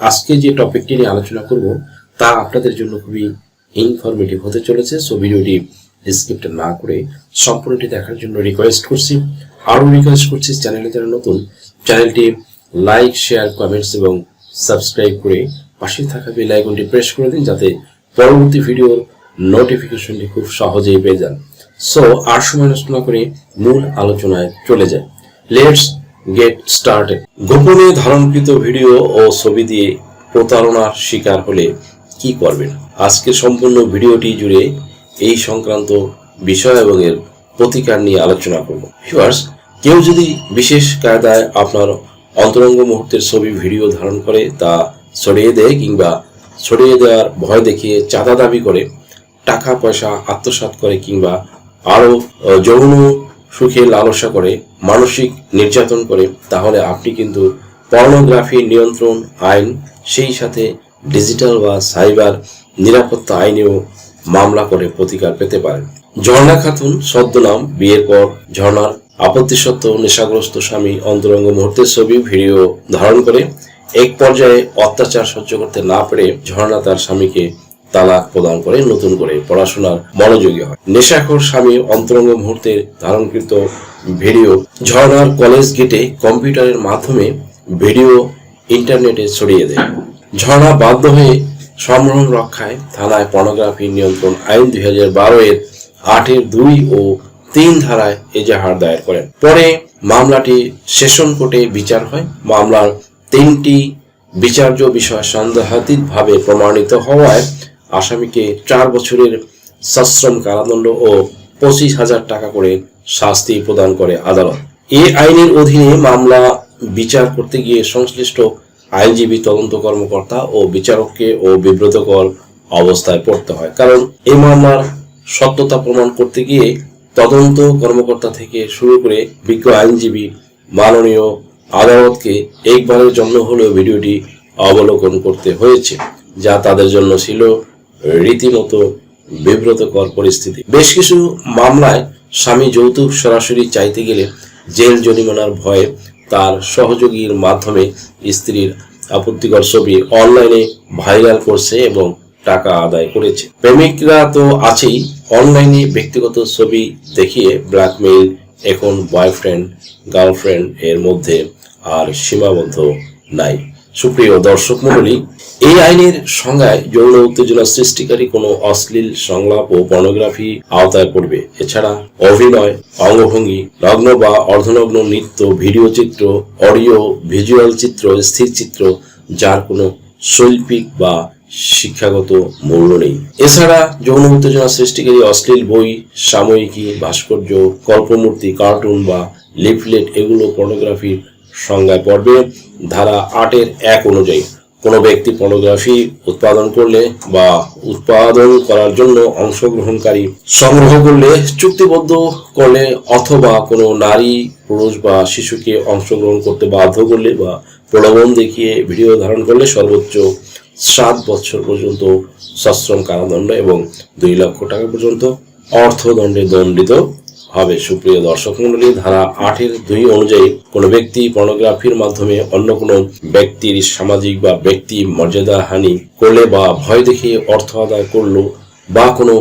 আজকে যে টপিকটি নিয়ে আলোচনা করব, তা আপনাদের জন্য খুবই ইনফরমেটিভ হতে চলেছে। সো ভিডিওটি স্ক্রিপ্ট না করে সম্পূর্ণটি দেখার জন্য রিকোয়েস্ট করছি। আরও রিকোয়েস্ট করছি চ্যানেলে যারা নতুন চ্যানেলটি লাইক শেয়ার কমেন্টস এবং সাবস্ক্রাইব করে পাশে থাকা বেল আইকনটি প্রেস করে দিন, যাতে পরবর্তী ভিডিওর নোটিফিকেশনটি খুব সহজেই পেয়ে যান। সো আর সময় নষ্ট না করে মূল আলোচনায় চলে যায় লেটস গেট স্টার্টেড গোপনে ধারণকৃত ভিডিও ও ছবি দিয়ে প্রতারণার শিকার হলে কি করবেন? আজকে সম্পূর্ণ ভিডিওটি জুড়ে এই সংক্রান্ত বিষয় এবং এর প্রতিকার নিয়ে আলোচনা করব। ভিউয়ার্স কেউ যদি বিশেষ কায়দায় আপনার অন্তরঙ্গ মুহূর্তের ছবি, ভিডিও ধারণ করে তা ছড়িয়ে দেয় কিংবা ছড়িয়ে দেওয়ার ভয় দেখিয়ে চাঁদা দাবি করে টাকা পয়সা আত্মসাৎ করে কিংবা আরও যৌন সুখে লালসা করে, মানসিক নির্যাতন করে, তাহলে আপনি কিন্তু পর্নোগ্রাফি নিয়ন্ত্রণ আইন, সেই সাথে ডিজিটাল বা সাইবার নিরাপত্তা আইনেও মামলা করে প্রতিকার পেতে পারেন। ঝর্ণা খাতুন ছদ্মনাম বিয়ের পর ঝর্ণার আপত্তি সত্ত্বেও নেশাগ্রস্ত স্বামী অন্তরঙ্গ মুহূর্তের ছবি, ভিডিও ধারণ করে, এক পর্যায়ে অত্যাচার সহ্য করতে না পেরে ঝর্ণা তার স্বামীকে তালাক প্রদান করে, নতুন করে পড়াশোনার মনোযোগী হয়। নেশাখোর স্বামী অন্তরঙ্গ মুহূর্তের ধারণকৃত ভিডিও ঝর্ণার কলেজ গেটে কম্পিউটারের মাধ্যমে ভিডিও ইন্টারনেটে ছড়িয়ে দেয়। ঝর্ণা বাধ্য হয়ে সম্ভ্রম রক্ষায় থানায় পর্নোগ্রাফি নিয়ন্ত্রণ আইন দুই হাজার বারো এর আটের দুই ও তিন ধারায় এজাহার দায়ের করেন। পরে মামলাটি সেশন কোর্টে বিচার হয়। মামলার তিনটি বিচার্য বিষয় সন্দেহাতীতভাবে প্রমাণিত হওয়ায় আসামিকে চার বছরের সশ্রম কারাদণ্ড ও পঁচিশ হাজার টাকা করে শাস্তি প্রদান করে আদালত। এ আইনের অধীনে মামলা বিচার করতে গিয়ে সংশ্লিষ্ট আইনজীবী তদন্ত কর্মকর্তা ও বিচারককে ও বিব্রতকর অবস্থায় পড়তে হয়। কারণ এই মামলার সত্যতা প্রমাণ করতে গিয়ে তদন্ত কর্মকর্তা থেকে শুরু করে বিজ্ঞ আইনজীবী মাননীয় আদালতকে একবারের জন্য হলেও ভিডিওটি অবলোকন করতে হয়েছে, যা তাদের জন্য ছিল রীতিমতো বিব্রতকর পরিস্থিতি। বেশ কিছু মামলায় স্বামী যৌতুক সরাসরি চাইতে গেলে জেল জরিমানার ভয়ে তার সহযোগীর মাধ্যমে স্ত্রীর আপত্তিকর ছবি অনলাইনে ভাইরাল করছে এবং টাকা আদায় করেছে। প্রেমিকরা তো আছেই, অনলাইনে ব্যক্তিগত ছবি দেখিয়ে ব্ল্যাকমেইল এখন বয়ফ্রেন্ড, গার্লফ্রেন্ড এর মধ্যে আর সীমাবদ্ধ নাই। সুপ্রিয় দর্শক মণ্ডলী, এই আইনের সংজ্ঞায় যৌন উত্তেজনা সৃষ্টিকারী কোনো অশ্লীল সংলাপ ও পর্নোগ্রাফি আওতায় পড়বে। এছাড়া অভিনয়, অঙ্গভঙ্গি নগ্ন বা অর্ধনগ্ন নৃত্য, ভিডিও চিত্র, অডিও, ভিজুয়াল চিত্র, স্থির চিত্র, যার কোনো শৈল্পিক বা শিক্ষাগত মূল্য নেই। এছাড়া যৌন উত্তেজনা সৃষ্টিকারী অশ্লীল বই, সাময়িকী, ভাস্কর্য, কল্পমূর্তি, কার্টুন বা লিফলেট, এগুলো পর্নোগ্রাফির সংজ্ঞায় পড়বে, ধারা আটের এক অনুযায়ী। কোনো ব্যক্তি পর্নোগ্রাফি উৎপাদন করলে বা উৎপাদন করার জন্য অংশগ্রহণকারী সংগ্রহ করলে, চুক্তিবদ্ধ করলে অথবা কোনো নারী, পুরুষ বা শিশুকে অংশগ্রহণ করতে বাধ্য করলে বা প্রলোভন দেখিয়ে ভিডিও ধারণ করলে সর্বোচ্চ সাত বছর পর্যন্ত সশ্রম কারাদণ্ড এবং দুই লক্ষ টাকা পর্যন্ত অর্থদণ্ডে দণ্ডিত হবে। সুপ্রিয় দর্শক মন্ডলী, ধারা আটের দুই অনুযায়ী কোনো ব্যক্তি পর্নোগ্রাফির মাধ্যমে অন্য কোনো ব্যক্তির সামাজিক বা ব্যক্তি মর্যাদা হানি করলে বা ভয় দেখিয়ে অর্থ আদায় করল বা কোনো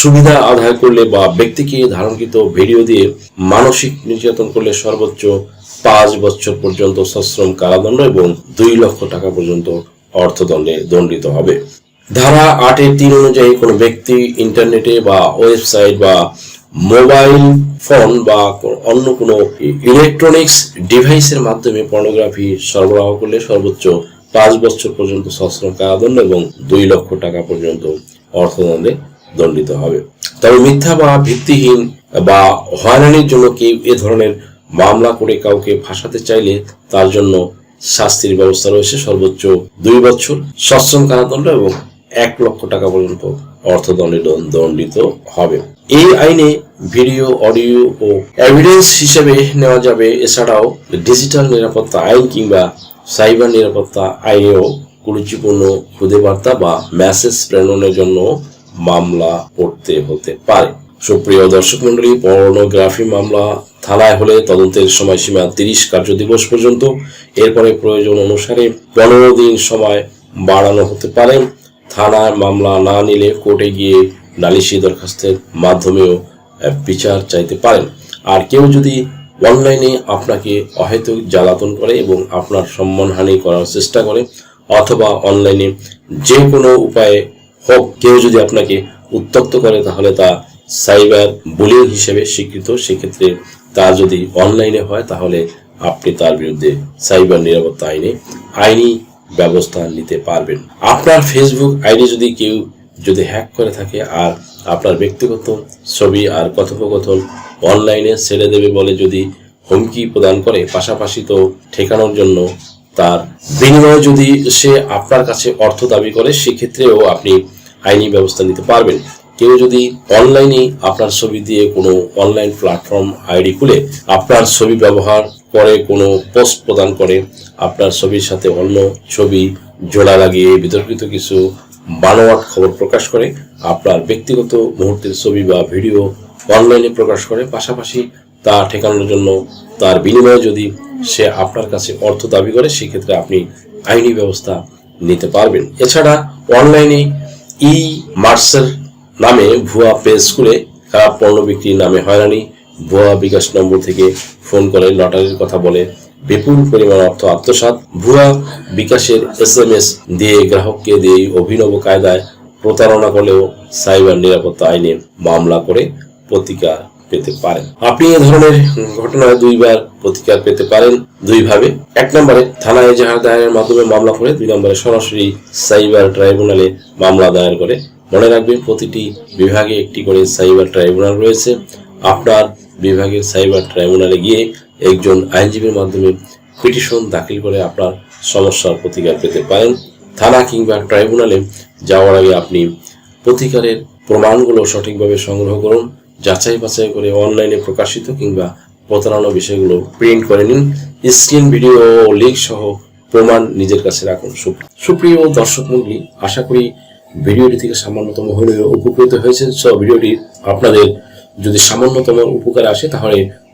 সুবিধা আদায় করলে বা ব্যক্তিকে ধারণকৃত ভিডিও দিয়ে মানসিক নির্যাতন করলে সর্বোচ্চ পাঁচ বছর পর্যন্ত সশ্রম কারাদণ্ড এবং দুই লক্ষ টাকা পর্যন্ত অর্থদণ্ডে দণ্ডিত হবে। ধারা আটের তিন অনুযায়ী কোনো ব্যক্তি ইন্টারনেটে বা ওয়েবসাইট বা মোবাইল ফোন বা অন্য কোনো ইলেকট্রনিক্স ডিভাইসের মাধ্যমে পর্নোগ্রাফি সরবরাহ করলে সর্বোচ্চ পাঁচ বছর পর্যন্ত সশ্রম কারাদণ্ড এবং দুই লক্ষ টাকা পর্যন্ত অর্থদণ্ডে দণ্ডিত হবে। তবে মিথ্যা বা ভিত্তিহীন বা হয়রানির জন্য কেউ এ ধরনের মামলা করে কাউকে ফাঁসাতে চাইলে তার জন্য শাস্তির ব্যবস্থা রয়েছে। সর্বোচ্চ দুই বছর সশ্রম কারাদণ্ড এবং এক লক্ষ টাকা পর্যন্ত অর্থদণ্ডে দণ্ডিত হবে। এই আইনে ভিডিও, অডিও ও এভিডেন্স হিসেবে নেওয়া যাবে। এছাড়াও ডিজিটাল নিরাপত্তা আইন কিংবা সাইবার নিরাপত্তা আইনেও কুরুচিপূর্ণ খুদে বার্তা বা মেসেজ প্রেরণের জন্য মামলা করতে হতে পারে। সুপ্রিয় দর্শক মন্ডলী পর্নোগ্রাফি মামলা থানায় হলে তদন্তের সময়সীমা তিরিশ কার্যদিবস পর্যন্ত। এরপরে প্রয়োজন অনুসারে পনেরো দিন সময় বাড়ানো হতে পারে। থানায় মামলা না নিলে কোর্টে গিয়ে নালিশি দরখাস্তের মাধ্যমেও বিচার চাইতে পারেন। আর কেউ যদি অনলাইনে আপনাকে অহেতুক জ্বালাতন করে এবং আপনার সম্মানহানি করার চেষ্টা করে, অথবা অনলাইনে যে কোনো উপায়ে হোক, কেউ যদি আপনাকে উত্তক্ত করে, তাহলে তা সাইবার বুলিং হিসেবে স্বীকৃত। সেক্ষেত্রে তা যদি অনলাইনে হয়, তাহলে আপনি তার বিরুদ্ধে সাইবার নিরাপত্তা আইনে আইনি ব্যবস্থা নিতে পারবেন। আপনার ফেসবুক আইডি যদি কেউ যদি হ্যাক করে থাকে আর আপনার ব্যক্তিগত ছবি আর কথোপকথন অনলাইনে ছেড়ে দেবে বলে যদি হুমকি প্রদান করে, পাশাপাশি তো ঠেকানোর জন্য তার বিনিময়ে যদি সে আপনার কাছে অর্থ দাবি করে, সেক্ষেত্রেও আপনি আইনি ব্যবস্থা নিতে পারবেন। কেউ যদি অনলাইনে আপনার ছবি দিয়ে কোনো অনলাইন প্ল্যাটফর্ম আইডি খুলে আপনার ছবি ব্যবহার করে কোনো পোস্ট প্রদান করে, আপনার ছবির সাথে অন্য ছবি জোড়া লাগিয়ে বিতর্কিত কিছু বানোয়াট খবর প্রকাশ করে, আপনার ব্যক্তিগত মুহূর্তের ছবি বা ভিডিও অনলাইনে প্রকাশ করে, পাশাপাশি তা ঠেকানোর জন্য তার বিনিময়ে যদি সে আপনার কাছে অর্থ দাবি করে, সেক্ষেত্রে আপনি আইনি ব্যবস্থা নিতে পারবেন। এছাড়া অনলাইনে ই মার্সের নামে ভুয়া পেজ খুলে খারাপ পণ্য বিক্রির নামে হয়রানি, ভুয়া বিকাশ নম্বর থেকে ফোন করে লটারির কথা বলে বিপুল পরিমাণ অর্থ আত্মসাৎ। ভুয়া বিকাশের এস এম এস দিয়ে গ্রাহককে দিয়ে অভিনব কায়দায় প্রতারণা করলেও সাইবার নিরাপত্তা আইনে মামলা করে প্রতিকার পেতে পারেন। আপনি এ ধরনের ঘটনায় দুইবার প্রতিকার পেতে পারেন দুইভাবে। এক নম্বরে, থানায় এজাহার দায়েরের মাধ্যমে মামলা করে, দুই নম্বরে, সরাসরি সাইবার ট্রাইব্যুনালে মামলা দায়ের করে। মনে রাখবেন, প্রতিটি বিভাগে একটি করে সাইবার ট্রাইব্যুনাল রয়েছে। আপনার বিভাগের সাইবার ট্রাইব্যুনালে গিয়ে একজন আইনজীবীর মাধ্যমে পিটিশন দাখিল করে আপনার সমস্যার প্রতিকার পেতে পারেন। থানা কিংবা ট্রাইব্যুনালে যাওয়ার আগে আপনি প্রতিকারের প্রমাণগুলো সঠিকভাবে সংগ্রহ করুন, যাচাই বাছাই করে অনলাইনে প্রকাশিত কিংবা প্রতারণা বিষয়গুলো প্রিন্ট করে নিন। স্ক্রিন, ভিডিও ও লিঙ্ক সহ প্রমাণ নিজের কাছে রাখুন। সুপ- সুপ্রিয় দর্শক মন্ডলী আশা করি ভিডিওটি থেকে সামান্যতম হলেও উপকৃত হয়েছেন। সো, ভিডিওটি আপনাদের যদি সামান্যতম উপকার আসে, তাহলে